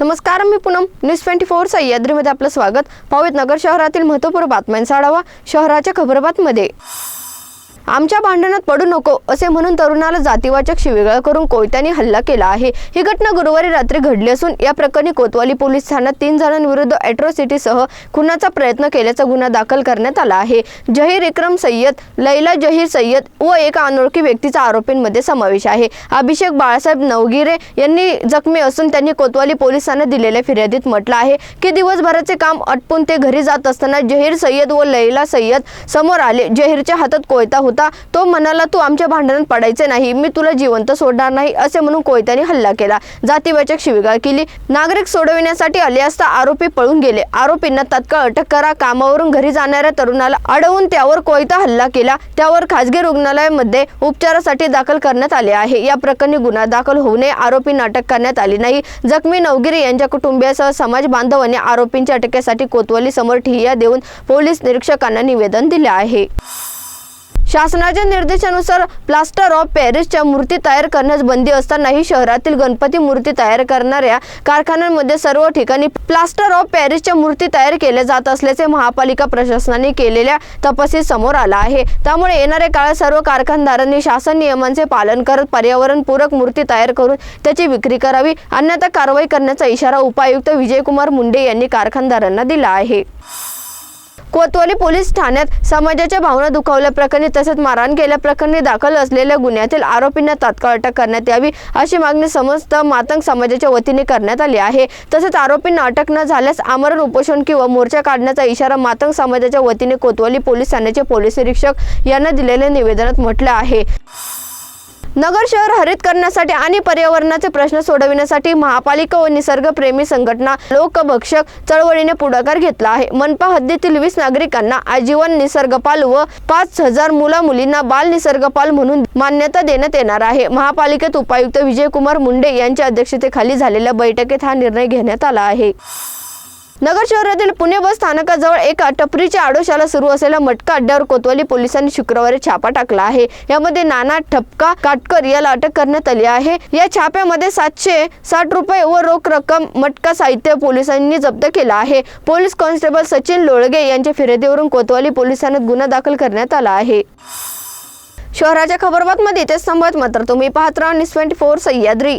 नमस्कार मी Poonam. News twenty four सह्याद्रीमध्ये आपलं स्वागत. पाहूयात नगर शहरातील महत्त्वपूर्ण बातम्यांचा आढावा शहराच्या खबरबातमध्ये. आमच्या भांडणात पडू नको असे म्हणून तरुणाला जातीवाचक शिवेगाळ करून कोयत्याने हल्ला केला आहे. ही घटना गुरुवारी रात्री घडली असून या प्रकरणी कोतवाली पोलीस ठाण्यात तीन जणांविरुद्ध अॅट्रॉसिटीसह खुनाचा प्रयत्न केल्याचा गुन्हा दाखल करण्यात आला आहे. जहीर इक्रम सय्यद लैला जहीर सय्यद व एका अनोळखी व्यक्तीचा आरोपींमध्ये समावेश आहे. अभिषेक बाळासाहेब नवगिरे यांनी जखमी असून त्यांनी कोतवाली पोलिसांना दिलेल्या फिर्यादीत म्हटलं आहे की दिवसभराचे काम आटपून ते घरी जात असताना जहीर सय्यद व लैला सय्यद समोर आले. जहीरच्या हातात कोयता होता. तो म्हणाला तू आमच्या भांडणात पडायचे नाही मी तुला जिवंत सोडणार नाही असे म्हणून कोयत्याने हल्ला केला. जातीवाचक शिविगाळ केली. नागरिक सोडविण्यासाठी आले असता आरोपी पळून गेले. आरोपींना तत्काळ अटक करा कामावरून घरी जाणाऱ्या तरुणाला अडवून त्यावर कोयता हल्ला केला. त्यावर खासगी रुग्णालयामध्ये उपचारासाठी दाखल करण्यात आले आहे. या प्रकरणी गुन्हा दाखल होऊ नये आरोपींना अटक करण्यात आली नाही. जखमी नवगिरी यांच्या कुटुंबियासह समाज बांधवांनी आरोपींच्या अटकेसाठी कोतवाली समोर ठिय्या देऊन पोलीस निरीक्षकांना निवेदन दिले आहे. शासनाच्या निर्देशानुसार प्लास्टर ऑफ पॅरिसच्या मूर्ती तयार करण्यास बंदी असतानाही शहरातील गणपती मूर्ती तयार करणाऱ्या कारखान्यांमध्ये सर्व ठिकाणी प्लास्टर ऑफ पॅरिसच्या मूर्ती तयार केल्या जात असल्याचे महापालिका प्रशासनाने केलेल्या तपासीत समोर आला आहे. त्यामुळे येणाऱ्या काळात सर्व कारखानदारांनी शासन नियमांचे पालन करत पर्यावरणपूरक मूर्ती तयार करून त्याची विक्री करावी. अन्यथा कारवाई करण्याचा इशारा उपायुक्त विजयकुमार मुंडे यांनी कारखानदारांना दिला आहे. कोतवाली पोलीस ठाण्यात समाजाच्या भावना दुखावल्याप्रकरणी तसेच मारहाण केल्याप्रकरणी दाखल असलेल्या गुन्ह्यातील आरोपींना तात्काळ अटक करण्यात यावी अशी मागणी समस्त मातंग समाजाच्या वतीने करण्यात आली आहे. तसेच आरोपींना अटक न झाल्यास आमरण उपोषण किंवा मोर्चा काढण्याचा इशारा मातंग समाजाच्या वतीने कोतवाली पोलीस ठाण्याचे पोलीस निरीक्षक यांना दिलेल्या निवेदनात म्हटलं आहे. नगर शहर हरित करण्यासाठी आणि पर्यावरणाचे प्रश्न सोडविण्यासाठी महापालिका व निसर्गप्रेमी संघटना लोकभक्षक चळवळीने पुढाकार घेतला आहे. मनपा हद्दीतील वीस नागरिकांना आजीवन निसर्गपाल व पाच हजार मुला मुलींना बाल निसर्गपाल म्हणून मान्यता देण्यात येणार आहे. महापालिकेत उपायुक्त विजयकुमार मुंडे यांच्या अध्यक्षतेखाली झालेल्या बैठकीत हा निर्णय घेण्यात आला आहे. नगर शहरातील पुणे बस स्थानकाजवळ एका टपरीच्या आडोशाला सुरू असलेल्या मटका अड्ड्यावर कोतवाली पोलिसांनी शुक्रवारी छापा टाकला आहे. यामध्ये नाना ठपका काटकर याला अटक करण्यात आली आहे. या छाप्यामध्ये सातशे साठ रुपये व रोख रक्कम मटका साहित्य पोलिसांनी जप्त केला आहे. पोलीस कॉन्स्टेबल सचिन लोळगे यांच्या फिर्यादीवरून कोतवाली पोलिसांना गुन्हा दाखल करण्यात आला आहे. शहराच्या खबरबातमध्ये तेच थांबत मात्र तुम्ही पाहत राहा news twenty four Sahyadri.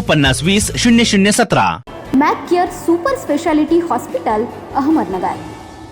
पन्नास वीस शून्य शून्य सतरा. Mac care super speciality hospital Ahmednagar.